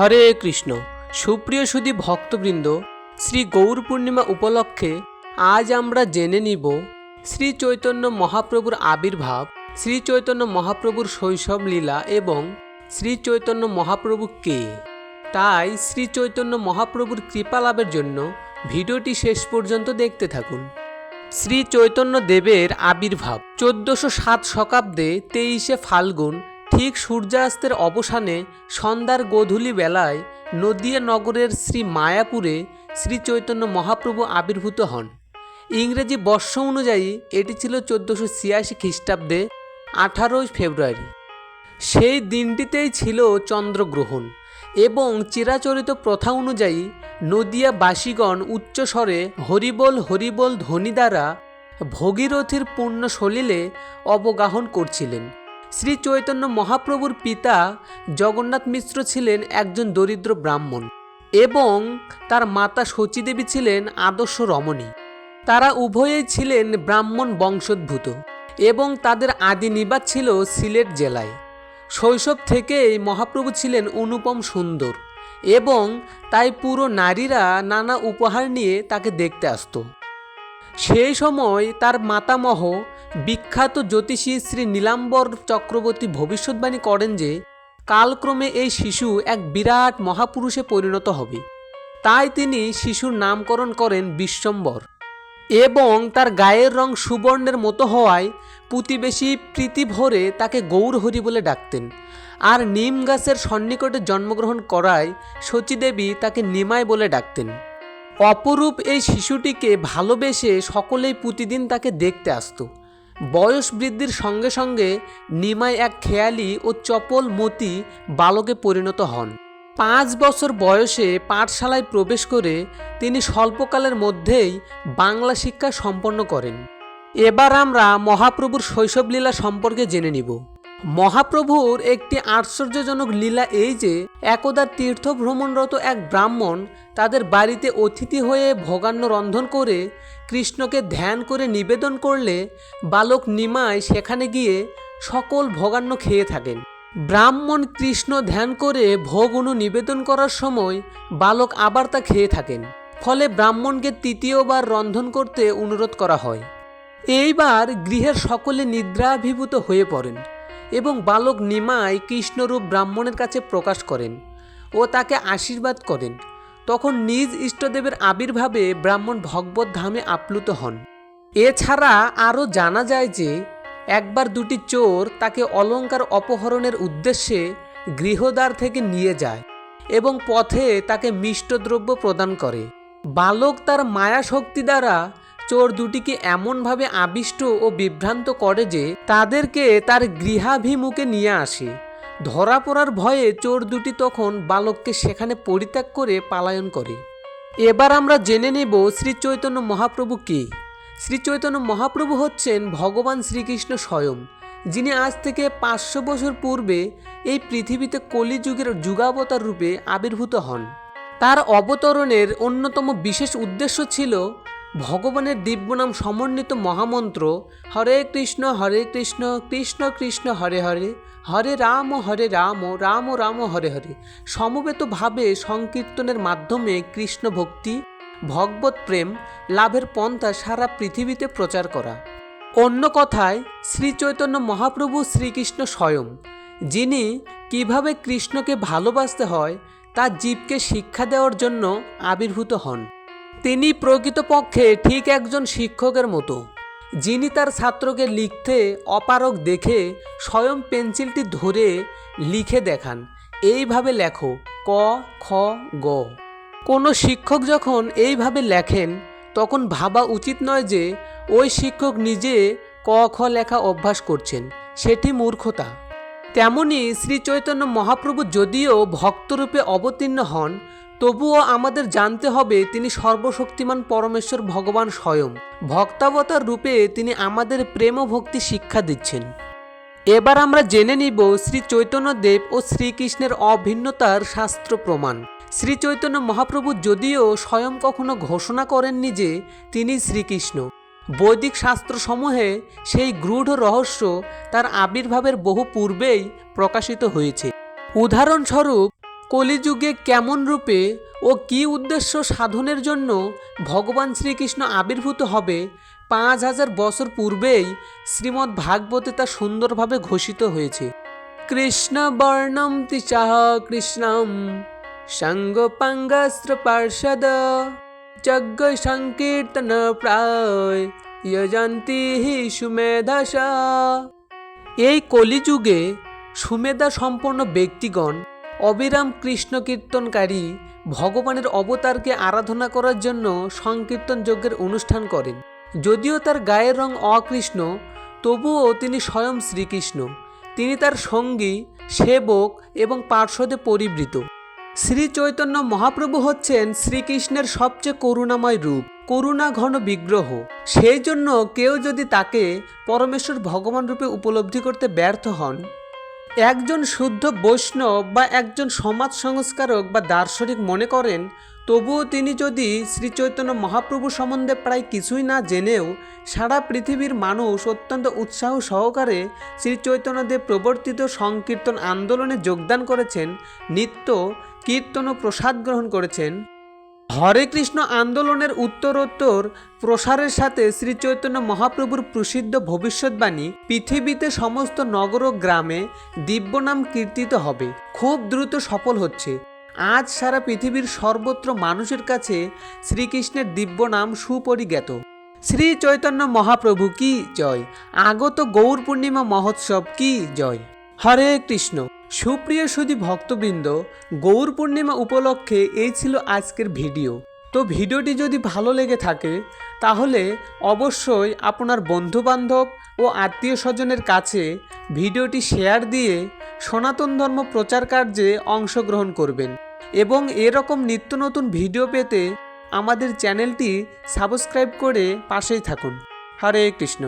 হরে কৃষ্ণ। সুপ্রিয় সুদী ভক্তবৃন্দ, শ্রী গৌর পূর্ণিমা উপলক্ষে আজ আমরা জেনে নিব শ্রী চৈতন্য মহাপ্রভুর আবির্ভাব, শ্রী চৈতন্য মহাপ্রভুর শৈশব লীলা এবং শ্রী চৈতন্য মহাপ্রভু কে। তাই শ্রী চৈতন্য মহাপ্রভুর কৃপা লাভের জন্য ভিডিওটি শেষ পর্যন্ত দেখতে থাকুন। শ্রী চৈতন্য দেবের আবির্ভাব, চোদ্দশো সাত শতাব্দে তেইশে ফাল্গুন ঠিক সূর্যাস্তের অবসানে সন্ধ্যার গোধূলি বেলায় নদিয়া নগরের শ্রী মায়াপুরে শ্রী চৈতন্য মহাপ্রভু আবির্ভূত হন। ইংরেজি বর্ষ অনুযায়ী এটি ছিল চোদ্দোশো ছিয়াশি খ্রিস্টাব্দে আঠারোই ফেব্রুয়ারি। সেই দিনটিতেই ছিল চন্দ্রগ্রহণ এবং চিরাচরিত প্রথা অনুযায়ী নদিয়াবাসীগণ উচ্চস্বরে হরিবল হরিবল ধ্বনি দ্বারা ভগীরথীর পূর্ণ সলিলে অবগাহন করছিলেন। শ্রী চৈতন্য মহাপ্রভুর পিতা জগন্নাথ মিশ্র ছিলেন একজন দরিদ্র ব্রাহ্মণ এবং তার মাতা শচীদেবী ছিলেন আদর্শ রমণী। তারা উভয়েই ছিলেন ব্রাহ্মণ বংশোদ্ভূত এবং তাদের আদি নিবাস ছিল সিলেট জেলায়। শৈশব থেকেই মহাপ্রভু ছিলেন অনুপম সুন্দর এবং তাই পুরো নারীরা নানা উপহার নিয়ে তাকে দেখতে আসতো। সেই সময় তার মাতামহ বিখ্যাত জ্যোতিষী শ্রী নীলাম্বর চক্রবর্তী ভবিষ্যৎবাণী করেন যে, কালক্রমে এই শিশু এক বিরাট মহাপুরুষে পরিণত হবে। তাই তিনি শিশুর নামকরণ করেন বিশ্বম্বর। এবং তার গায়ের রং সুবর্ণের মতো হওয়ায় প্রতিবেশী প্রীতি ভরে তাকে গৌরহরি বলে ডাকতেন। আর নিম গাছের সন্নিকটে জন্মগ্রহণ করায় শচীদেবী তাকে নিমাই বলে ডাকতেন। অপরূপ এই শিশুটিকে ভালোবেসে সকলেই প্রতিদিন তাকে দেখতে আসতো। বয়স বৃদ্ধির সঙ্গে সঙ্গে নিমাই এক খেয়ালি ও চপল মতি বালকে পরিণত হন। পাঁচ বছর বয়সে পাঠশালায় প্রবেশ করে তিনি স্বল্পকালের মধ্যেই বাংলা শিক্ষা সম্পন্ন করেন। এবার আমরা মহাপ্রভুর শৈশবলীলা সম্পর্কে জেনে নিব। মহাপ্রভুর একটি আশ্চর্যজনক লীলা এই যে, একদা তীর্থ ভ্রমণরত এক ব্রাহ্মণ তাদের বাড়িতে অতিথি হয়ে ভোগান্ন রন্ধন করে কৃষ্ণকে ধ্যান করে নিবেদন করলে বালক নিমায় সেখানে গিয়ে সকল ভোগান্ন খেয়ে থাকেন। ব্রাহ্মণ কৃষ্ণ ধ্যান করে ভোগ নিবেদন করার সময় বালক আবার তা খেয়ে থাকেন। ফলে ব্রাহ্মণকে তৃতীয়বার রন্ধন করতে অনুরোধ করা হয়। এইবার গৃহের সকলে নিদ্রাভিভূত হয়ে পড়েন। এবং বালক নিমাই কৃষ্ণরূপ ব্রাহ্মণের কাছে প্রকাশ করেন ও তাকে আশীর্বাদ করেন। তখন নিজ ইষ্টদেবের আবির্ভাবে ব্রাহ্মণ ভগবত ধামে আপ্লুত হন। এছাড়া আরও জানা যায় যে, একবার দুটি চোর তাকে অলঙ্কার অপহরণের উদ্দেশ্যে গৃহদ্বার থেকে নিয়ে যায় এবং পথে তাকে মিষ্টদ্রব্য প্রদান করে। বালক তার মায়া শক্তি দ্বারা চোর দুটিকে এমনভাবে আবিষ্ট ও বিভ্রান্ত করে যে তাদেরকে তার গৃহাভিমুখে নিয়ে আসে। ধরা পড়ার ভয়ে চোর দুটি তখন বালককে সেখানে পরিত্যাগ করে পালায়ন করে। এবার আমরা জেনে নেব শ্রী চৈতন্য মহাপ্রভু কে। শ্রী চৈতন্য মহাপ্রভু হচ্ছেন ভগবান শ্রীকৃষ্ণ স্বয়ং, যিনি আজ থেকে পাঁচশো বছর পূর্বে এই পৃথিবীতে কলিযুগের যুগাবতার রূপে আবির্ভূত হন। তার অবতরণের অন্যতম বিশেষ উদ্দেশ্য ছিল ভগবানের দিব্যনাম সমন্বিত মহামন্ত্র, হরে কৃষ্ণ হরে কৃষ্ণ কৃষ্ণ কৃষ্ণ, হরে হরে হরে রাম হরে রাম রাম রাম, হরে হরে। সমবেতভাবে সংকীর্তনের মাধ্যমে কৃষ্ণ ভক্তি ভগবত প্রেম, লাভের পন্থা সারা পৃথিবীতে প্রচার করা। অন্য কথায়, শ্রী চৈতন্য মহাপ্রভু শ্রীকৃষ্ণ স্বয়ং, যিনি কীভাবে কৃষ্ণকে ভালোবাসতে হয়, তা জীবকে শিক্ষা দেওয়ার জন্য আবির্ভূত হন। তিনি প্রকৃতপক্ষে ঠিক একজন শিক্ষকের মতো, যিনি তার ছাত্রকে লিখতে অপারক দেখে স্বয়ং পেন্সিলটি ধরে লিখে দেখান, এইভাবে লেখো, ক, খ, গ। কোনো শিক্ষক যখন এইভাবে লেখেন, তখন ভাবা উচিত নয় যে ওই শিক্ষক নিজে ক, খ লেখা অভ্যাস করছেন, সেটি মূর্খতা। তেমনি শ্রী চৈতন্য মহাপ্রভু যদিও ভক্তরূপে অবতীর্ণ হন তবুও আমাদের জানতে হবে তিনি সর্বশক্তিমান পরমেশ্বর ভগবান স্বয়ং। ভক্তাবতার রূপে তিনি আমাদের প্রেম ভক্তি শিক্ষা দিচ্ছেন। এবার আমরা জেনে নিব শ্রী চৈতন্যদেব ও শ্রীকৃষ্ণের অভিন্নতার শাস্ত্র প্রমাণ। শ্রী চৈতন্য মহাপ্রভু যদিও স্বয়ং কখনো ঘোষণা করেননি যে তিনি শ্রীকৃষ্ণ। বৈদিক শাস্ত্রসমূহে সেই গূঢ় রহস্য তার আবির্ভাবের বহু পূর্বেই প্রকাশিত হয়েছে। উদাহরণস্বরূপ কলিযুগে কেমন রূপে ও কী উদ্দেশ্য সাধনের জন্য ভগবান শ্রীকৃষ্ণ আবির্ভূত হবে, পাঁচ হাজার বছর পূর্বেই শ্রীমদ্ ভাগবতে তা সুন্দরভাবে ঘোষিত হয়েছে। কৃষ্ণ বর্ণম তিচাহ কৃষ্ণম সঙ্গপাঙ্গস্ত্র পার্ষদ যজ্ঞ সংকীর্তন প্রায় যজন্তি হি সুমেধসা এই কলিযুগে সুমেধা সম্পন্ন ব্যক্তিগণ অবিরাম কৃষ্ণ কীর্তনকারী ভগবানের অবতারকে আরাধনা করার জন্য সংকীর্তন যজ্ঞের অনুষ্ঠান করেন। যদিও তার গায়ের রং অকৃষ্ণ, তবুও তিনি স্বয়ং শ্রীকৃষ্ণ। তিনি তার সঙ্গী, সেবক এবং পার্শ্বদে পরিবৃত। শ্রী চৈতন্য মহাপ্রভু হচ্ছেন শ্রীকৃষ্ণের সবচেয়ে করুণাময় রূপ, করুণা ঘন বিগ্রহ। সেই জন্য কেউ যদি তাকে পরমেশ্বর ভগবান রূপে উপলব্ধি করতে ব্যর্থ হন একজন শুদ্ধ বৈষ্ণব বা একজন সমাজ সংস্কারক বা দার্শনিক মনে করেন, তবুও তিনি যদি শ্রী চৈতন্য মহাপ্রভু সম্বন্ধে প্রায় কিছুই না জেনেও সারা পৃথিবীর মানুষ অত্যন্ত উৎসাহ সহকারে শ্রী চৈতন্যদেব প্রবর্তিত সংকীর্তন আন্দোলনে যোগদান করেছেন, নিত্য কীর্তন ও প্রসাদ গ্রহণ করেছেন। হরে কৃষ্ণ আন্দোলনের উত্তরোত্তর প্রসারের সাথে শ্রী চৈতন্য মহাপ্রভুর প্রসিদ্ধ ভবিষ্যৎবাণী পৃথিবীতে সমস্ত নগর ও গ্রামে দিব্য নাম কীর্তিত হবে। খুব দ্রুত সফল হচ্ছে। আজ সারা পৃথিবীর সর্বত্র মানুষের কাছে শ্রীকৃষ্ণের দিব্য নাম সুপরিজ্ঞাত। শ্রী চৈতন্য মহাপ্রভু কি জয়? আগত গৌর পূর্ণিমা মহোৎসব কি জয়? হরে কৃষ্ণ। সুপ্রিয় সুধী ভক্তবৃন্দ, গৌর পূর্ণিমা উপলক্ষে এই ছিল আজকের ভিডিও। তো ভিডিওটি যদি ভালো লেগে থাকে, তাহলে অবশ্যই আপনার বন্ধুবান্ধব ও আত্মীয় স্বজনের কাছে ভিডিওটি শেয়ার দিয়ে সনাতন ধর্ম প্রচার কার্যে অংশগ্রহণ করবেন এবং এরকম নিত্য নতুন ভিডিও পেতে আমাদের চ্যানেলটি সাবস্ক্রাইব করে পাশেই থাকুন। হরে কৃষ্ণ।